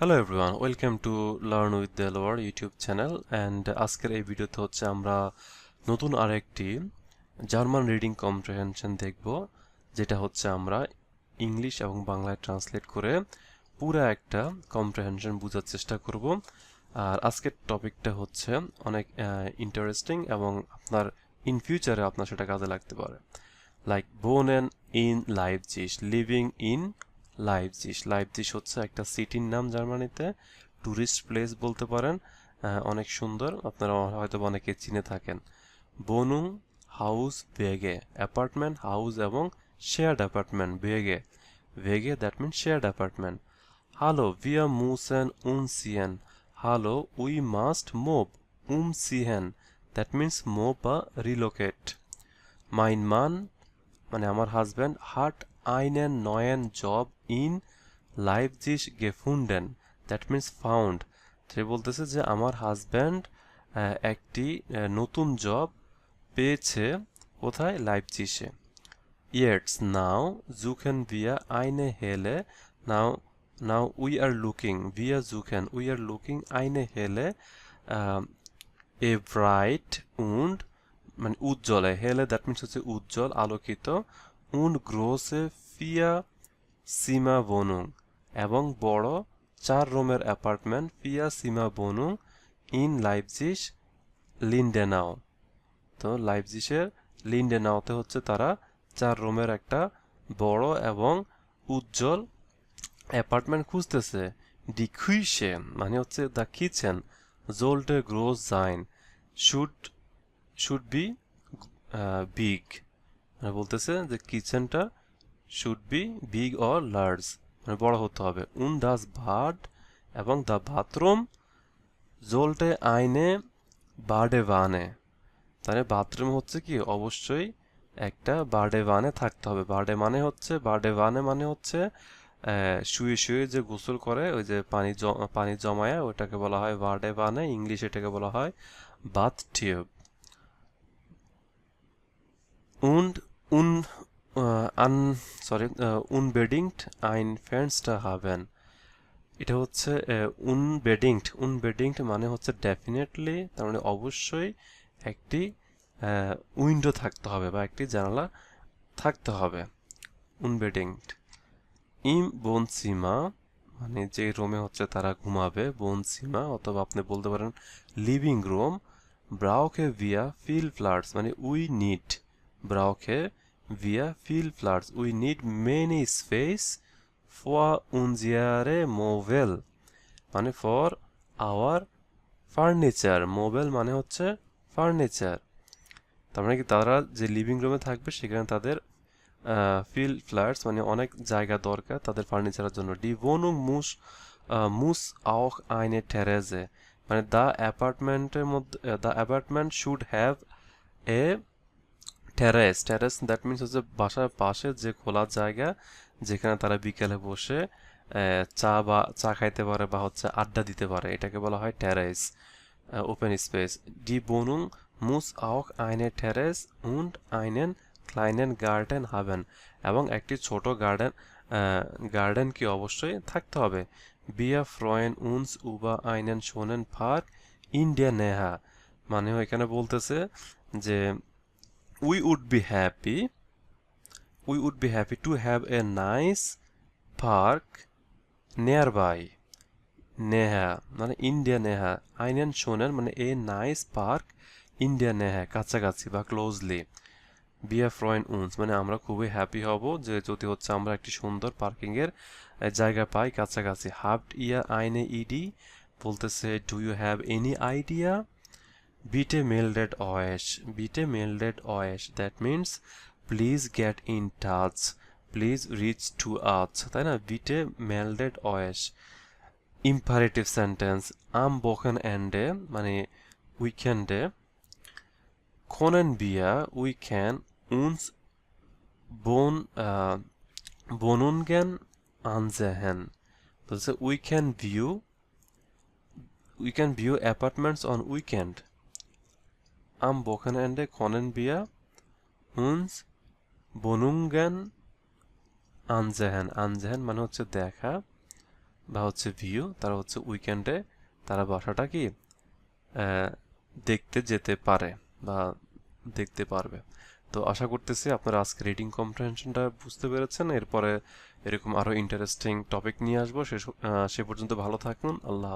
Hello everyone welcome to learn with the lower YouTube channel and আজকের এই ভিডিওতে হচ্ছে আমরা নতুন আরেকটি জার্মান রিডিং কম্প্রিহেনশন দেখব, যেটা হচ্ছে আমরা ইংলিশ এবং বাংলায় ট্রান্সলেট করে পুরো একটা কম্প্রিহেনশন বোঝার চেষ্টা করব। আর আজকের টপিকটা হচ্ছে অনেক ইন্টারেস্টিং এবং আপনার ইন ফিউচারে আপনার সেটা কাজে লাগতে পারে। লাইক বোনেন ইন লাইভজিস লিভিং ইন লাইভজিস লাইভজিস হচ্ছে একটা সিটির নাম, জার্মানিতে। ট্যুরিস্ট প্লেস বলতে পারেন। অনেক সুন্দর। আপনারা হয়তো অনেকে চিনে থাকেন। বনুং হাউস বেগে অ্যাপার্টমেন্ট, হাউস এবং শেয়ার্ড অ্যাপার্টমেন্ট বেগে বেগে that mean shared apartment. Hello wir müssen umziehen hello, we must move umziehen that means move বা রিলোকেট। মাইন মান মানে আমার হাজব্যান্ড, হাট einen neuen Job in Leipzig gefunden. That means found. সে বলতেছে যে আমার হাজব্যান্ড একটি নতুন জব পেয়েছে কোথায় লাইফ লাইফচিসে ইয়েটস নাও জু ক্যান ভিয়া আইনে হেলে now now we are looking Villa জুখেন উই আর লুকিং আইনে হেলে এ ব্রাইট উন্ড মানে উজ্জ্বলে, হেলে দ্যাট মিনস হচ্ছে উজ্জ্বল, আলোকিত উন্ড গ্রোসে ফিয়া সীমা বনুং এবং বড় চার রুমের অ্যাপার্টমেন্ট ফিয়া সীমা বনুং ইন লাইভজিস লিন্ডেনাও। তো লাইভজিসের লিন্ডেনাওতে হচ্ছে তারা চার রুমের একটা বড় এবং উজ্জ্বল অ্যাপার্টমেন্ট খুঁজতেছে। ডি মানে হচ্ছে দ্য কিচেন জোল্টে গ্রোস জাইন, শুড শুড বি বিগ। মানে বলতেছে যে কিচেনটা should be big or large মানে বড় হতে হবে। উন ডাস ভাট এবং দ্য বাথরুম জোল্টে আইনে বার্ডে বানে। তাহলে বাথরুম হচ্ছে কি? অবশ্যই একটা বার্ডে বানে থাকতে হবে। বার্ডে মানে হচ্ছে বার্ডে বানে মানে হচ্ছে শুয়ে শুয়ে যে গোসল করে, ওই যে পানি পানি জমায় ওটাকে বলা হয় বার্ডে বানে, ইংলিশ এটাকে বলা হয় bathtub und un sorry äh, unbedingt ein Fenster haben এটা হচ্ছে উনবেডিংড উনবেডিংড মানে হচ্ছে ডেফিনেটলি তার মানে অবশ্যই একটি উইন্ডো থাকতে হবে বা একটি জানালা থাকতে হবে। উনবেডিংড ইম বোনসিমা মানে যে রুমে হচ্ছে তারা ঘুমাবে বোনসিমা অথবা আপনি বলতে পারেন লিভিং রুম ব্রাউকে ভিয়া ফিল ফ্লার্টস মানে we need brauche wir viel Platz. We need many space for unsere Möbel. মানে for our furniture. মোবেল মানে হচ্ছে ফার্নিচার তার মানে কি তারা যে লিভিং রুমে থাকবে সেখানে তাদের ফিল ফ্ল্যাটস মানে অনেক জায়গা দরকার তাদের ফার্নিচারের জন্য ডি muss uh, muss auch eine Terrasse মানে দ্য অ্যাপার্টমেন্টের মধ্যে the apartment should have a terrace terrace that means হচ্ছে বাসার পাশে যে খোলা জায়গা, যেখানে তারা বিকেলে বসে চা বা, চা খাইতে পারে বা হচ্ছে আড্ডা দিতে পারে। এটাকে বলা হয় টেরেস ওপেন স্পেস ডি বনুং মুস auch eine টেরেস und einen kleinen garden haben এবং একটি ছোট গার্ডেন গার্ডেন কি অবশ্যই থাকতে হবে। Wir ফ্রয়েন উন্স উবা schönen Park in der Nähe মানে এখানে বলতেছে যে we would be happy we would be happy to have a nice park nearby. Neha মানে ইন্ডিয়া নেহা আইনেন শোনেন মানে এ নাইস পার্ক ইন্ডিয়া নেহা কাছাকাছি বা ক্লোজলি বিয়া ফ্রয়েন উন্স মানে আমরা খুবই হ্যাপি হব যে যদি হচ্ছে আমরা একটি সুন্দর পার্কিং এর আহ, জায়গা পাই কাছাকাছি। হাফট ইয়ার আইনে ইডি বলতেছে do you have any idea Bitte meldet euch. Bitte meldet euch. That means please get in touch. Please reach to us. তাই না bitte meldet euch. Imperative sentence. Am Wochenende মানে উইকেন্ডে we can uns Bon, äh, Wohnungen ansehen. বলছে we can view we can view apartments on weekend. Am Wochenende können wir uns Wohnungen ansehen. Ansehen মানে হচ্ছে দেখা বা হচ্ছে view তারা হচ্ছে উইকেন্ডে তারা বাসাটা কি দেখতে যেতে পারে বা দেখতে পারবে। তো আশা করতেছি আপনারা আজকে রিডিং কম্প্রিহেনশনটা বুঝতে পেরেছেন। এরপরে এরকম আরও ইন্টারেস্টিং টপিক নিয়ে আসব। সে সে পর্যন্ত ভালো থাকুন। আল্লাহ